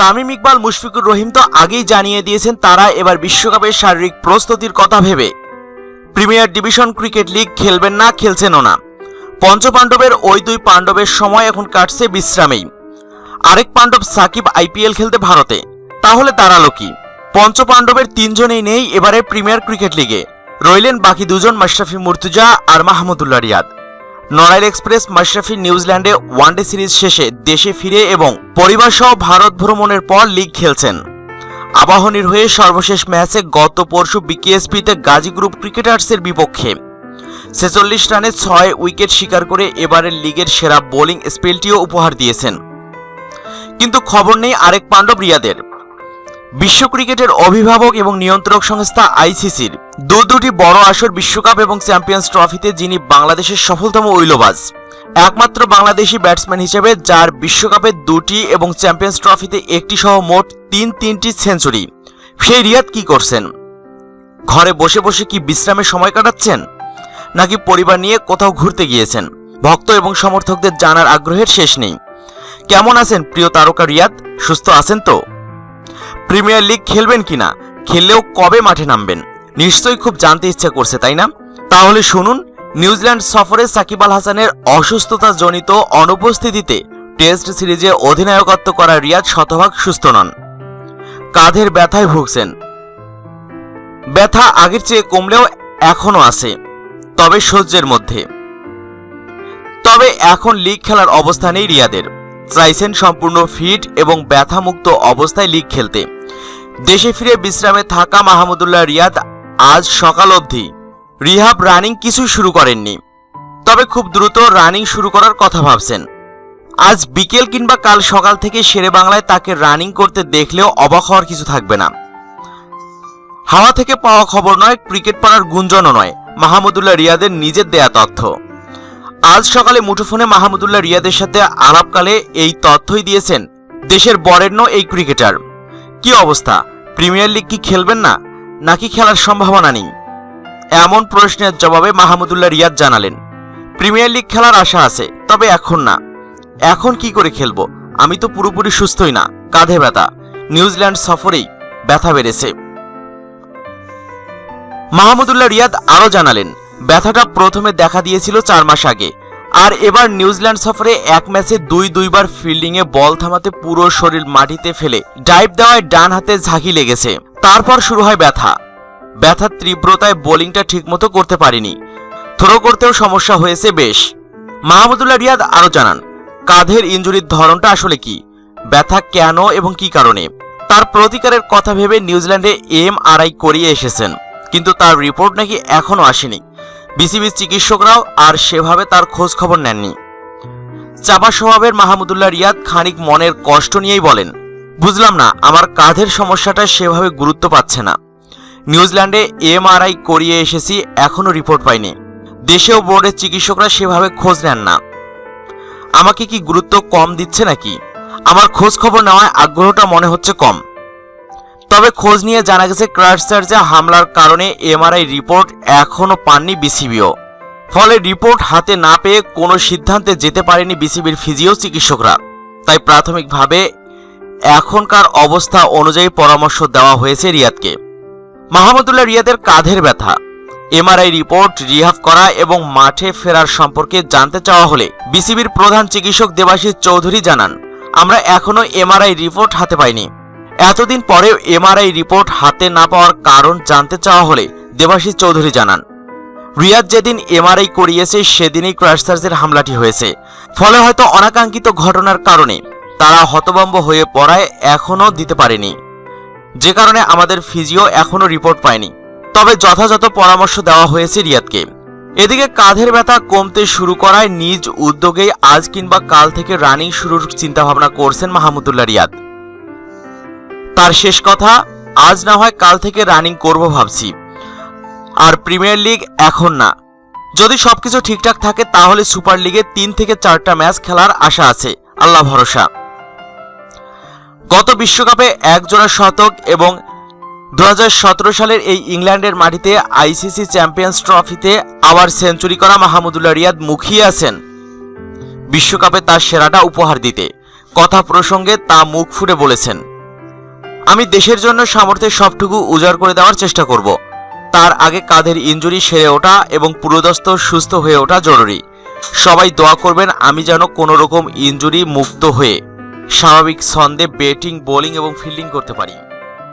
তামিম ইকবাল, মুশফিকুর রহিম তো আগেই জানিয়ে দিয়েছেন তারা এবার বিশ্বকাপের শারীরিক প্রস্তুতির কথা ভেবে। প্রিমিয়ার ডিভিশন ক্রিকেট লিগ খেলবেন না খেলছেনও না। পঞ্চপাণ্ডবের ওই দুই পাণ্ডবের সময় এখন কাটছে বিশ্রামেই। আরেক পাণ্ডব সাকিব আইপিএল খেলতে ভারতে। তাহলে দাঁড়াল কি? পঞ্চপাণ্ডবের তিনজনেই নেই এবারে প্রিমিয়ার ক্রিকেট লিগে। রইলেন বাকি দুজন মাশরাফি মুর্তুজা আর মাহমুদুল্লাহ রিয়াদ। নড়াইল এক্সপ্রেস মাশরাফি নিউজিল্যান্ডে ওয়ানডে সিরিজ শেষে দেশে ফিরে এবং পরিবারসহ ভারত ভ্রমণের পর লিগ খেলছেন। আবাহনীর হয়ে সর্বশেষ ম্যাচে গত পরশু বিকেএসপিতে গাজী গ্রুপ ক্রিকেটার্সের বিপক্ষে। ছেচল্লিশ রানে ছয় উইকেট শিকার করে এবারের লিগের সেরা বোলিং স্পেলটিও উপহার দিয়েছেন। কিন্তু খবর নেই আরেক পাণ্ডব রিয়াদের। বিশ্ব ক্রিকেটের অভিভাবক এবং নিয়ন্ত্রক সংস্থা আইসিসির দু দুটি বড় আসর বিশ্বকাপ এবং চ্যাম্পিয়ন্স ট্রফিতে যিনি বাংলাদেশের সফলতম উইলোবাজ। একমাত্র বাংলাদেশি ব্যাটসম্যান হিসেবে যার বিশ্বকাপে দুটি এবং চ্যাম্পিয়ন্স ট্রফিতে একটি সহ মোট তিন তিনটি সেঞ্চুরি। সেই রিয়াদ কি করছেন? ঘরে বসে বসে কি বিশ্রামের সময় কাটাচ্ছেন? নাকি পরিবার নিয়ে কোথাও ঘুরতে গিয়েছেন? ভক্ত এবং সমর্থকদের জানার আগ্রহের শেষ নেই। কেমন আছেন প্রিয় তারকা রিয়াদ? সুস্থ আছেন তো? প্রিমিয়ার লিগ খেলবেন কিনা? খেললেও কবে মাঠে নামবেন? নিশ্চয়ই খুব জানতে ইচ্ছা করছে, তাই না? তাহলে শুনুন, নিউজিল্যান্ড সফরে সাকিব আল হাসানের অসুস্থতা জনিত অনুপস্থিতিতে টেস্ট সিরিজে অধিনায়কত্ব করা রিয়াদ শতভাগ সুস্থ নন। কাঁধের ব্যথায় ভুগছেন। ব্যথা আগের চেয়ে কমলেও এখনও আছে, তবে সহ্যের মধ্যে। তবে এখন লিগ খেলার অবস্থা নেই রিয়াদের। চাইছেন সম্পূর্ণ ফিট এবং ব্যথামুক্ত অবস্থায় লিগ খেলতে। দেশে ফিরে বিশ্রামে থাকা মাহমুদুল্লাহ রিয়াদ আজ সকাল অবধি। রিহাব রানিং কিছুই শুরু করেননি। তবে খুব দ্রুত রানিং শুরু করার কথা ভাবছেন। আজ বিকেল কিংবা কাল সকাল থেকে শেরে বাংলায় তাকে রানিং করতে দেখলেও অবাক হওয়ার কিছু থাকবে না। হাওয়া থেকে পাওয়া খবর নয়, ক্রিকেট পাড়ার গুঞ্জনও নয়। মাহমুদুল্লাহ রিয়াদের নিজের দেয়া তথ্য। আজ সকালে মুঠোফোনে মাহমুদুল্লাহ রিয়াদের সাথে আলাপকালে এই তথ্যই দিয়েছেন দেশের বরেণ্য এই ক্রিকেটার। কি অবস্থা? প্রিমিয়ার লিগ কি খেলবেন না? নাকি খেলার সম্ভাবনা নেই? এমন প্রশ্নের জবাবে মাহমুদুল্লাহ রিয়াদ জানালেন, প্রিমিয়ার লিগ খেলার আশা আছে, তবে এখন না। এখন কি করে খেলব? আমি তো পুরোপুরি সুস্থই না, কাঁধে ব্যথা। নিউজিল্যান্ড সফরেই ব্যথা বেড়েছে। মাহমুদুল্লাহ রিয়াদ আরও জানালেন ব্যথাটা প্রথমে দেখা দিয়েছিল চার মাস আগে। আর এবার নিউজিল্যান্ড সফরে এক ম্যাচে দুই দুইবার ফিল্ডিংয়ে বল থামাতে পুরো শরীর মাটিতে ফেলে ডাইভ দেওয়ায় ডান হাতে ঝাঁকি লেগেছে। তারপর শুরু হয় ব্যথা। ব্যথার তীব্রতায় বোলিংটা ঠিকমতো করতে পারিনি। থ্রো করতেও সমস্যা হয়েছে বেশ। মাহমুদুল্লাহ রিয়াদ আরও জানান, কাঁধের ইঞ্জুরির ধরনটা আসলে কি? ব্যথা কেন এবং কি কারণে? তার প্রতিকারের কথা ভেবে নিউজিল্যান্ডে এম আরআই করিয়ে এসেছেন। কিন্তু তার রিপোর্ট নাকি এখনও আসেনি। বিসিবির চিকিৎসকরাও আর সেভাবে তার খোঁজ খবর নেননি। চাপা স্বভাবের মাহমুদুল্লাহ রিয়াদ খানিক মনের কষ্ট নিয়েই বলেন, বুঝলাম না, আমার কাঁধের সমস্যাটা সেভাবে গুরুত্ব পাচ্ছে না। নিউজিল্যান্ডে এমআরআই করিয়ে এসেছি, এখনও রিপোর্ট পাইনি। দেশেও বোর্ডের চিকিৎসকরা সেভাবে খোঁজ নেন না। আমাকে কি গুরুত্ব কম দিচ্ছে নাকি? আমার খোঁজ খবর নেওয়ায় আগ্রহটা মনে হচ্ছে কম। তবে খোঁজ নিয়ে জানা গেছে ক্রাইস্টচার্চে হামলার কারণে এমআরআই রিপোর্ট এখনও পাননি বিসিবিও। ফলে রিপোর্ট হাতে না পেয়ে কোনো সিদ্ধান্তে যেতে পারেনি বিসিবির ফিজিও চিকিৎসকরা। তাই প্রাথমিকভাবে এখনকার অবস্থা অনুযায়ী পরামর্শ দেওয়া হয়েছে রিয়াদকে। মাহমুদুল্লাহ রিয়াদের কাঁধের ব্যথা। এমআরআই রিপোর্ট রিহাভ করা এবং মাঠে ফেরার সম্পর্কে জানতে চাওয়া হলে বিসিবির প্রধান চিকিৎসক দেবাশিস চৌধুরী জানান, আমরা এখনও এমআরআই রিপোর্ট হাতে পাইনি। এতদিন পরেও এমআরআই রিপোর্ট হাতে না পাওয়ার কারণ জানতে চাওয়া হলে দেবাশিস চৌধুরী জানান, রিয়াদ যেদিন এমআরআই করিয়েছে, সেদিনই ক্রাশসার্জের হামলাটি হয়েছে। ফলে হয়তো অনাকাঙ্ক্ষিত ঘটনার কারণে তারা হতবম্ব হয়ে পড়ায় এখনও দিতে পারেনি। যে কারণে আমাদের ফিজিও এখনও রিপোর্ট পায়নি। তবে যথাযথ পরামর্শ দেওয়া হয়েছে রিয়াদকে। এদিকে কাঁধের ব্যথা কমতে শুরু করায় নিজ উদ্যোগেই আজ কিংবা কাল থেকে রানিং শুরুর চিন্তাভাবনা করছেন মাহমুদুল্লাহ রিয়াদ। তার শেষ কথা, আজ না হয় কাল থেকে রানিং করব ভাবছি। আর প্রিমিয়ার লিগ এখন না। যদি সবকিছু ঠিকঠাক থাকে, তাহলে সুপার লিগে তিন থেকে চারটা ম্যাচ খেলার আশা আছে। আল্লাহ ভরসা। গত বিশ্বকাপে একজোড়া শতক এবং দু হাজার সতেরো সালের এই ইংল্যান্ডের মাটিতে আইসিসি চ্যাম্পিয়ন্স ট্রফিতে আবার সেঞ্চুরি করা মাহমুদুল্লাহ রিয়াদ মুখিয়ে আছেন। বিশ্বকাপে তার সেরাটা উপহার দিতে। কথা প্রসঙ্গে তা মুখ ফুটে বলেছেন। আমি দেশের জন্য সামর্থ্যের সবটুকু উজাড় করে দেওয়ার চেষ্টা করব। তার আগে কাঁধের ইঞ্জুরি সেরে ওঠা এবং পুরোদস্ত, সুস্থ হয়ে ওঠা জরুরি। সবাই দোয়া করবেন আমি যেন কোনো রকম ইঞ্জুরি মুক্ত হয়ে স্বাভাবিক ছন্দে ব্যাটিং, বোলিং এবং ফিল্ডিং করতে পারি।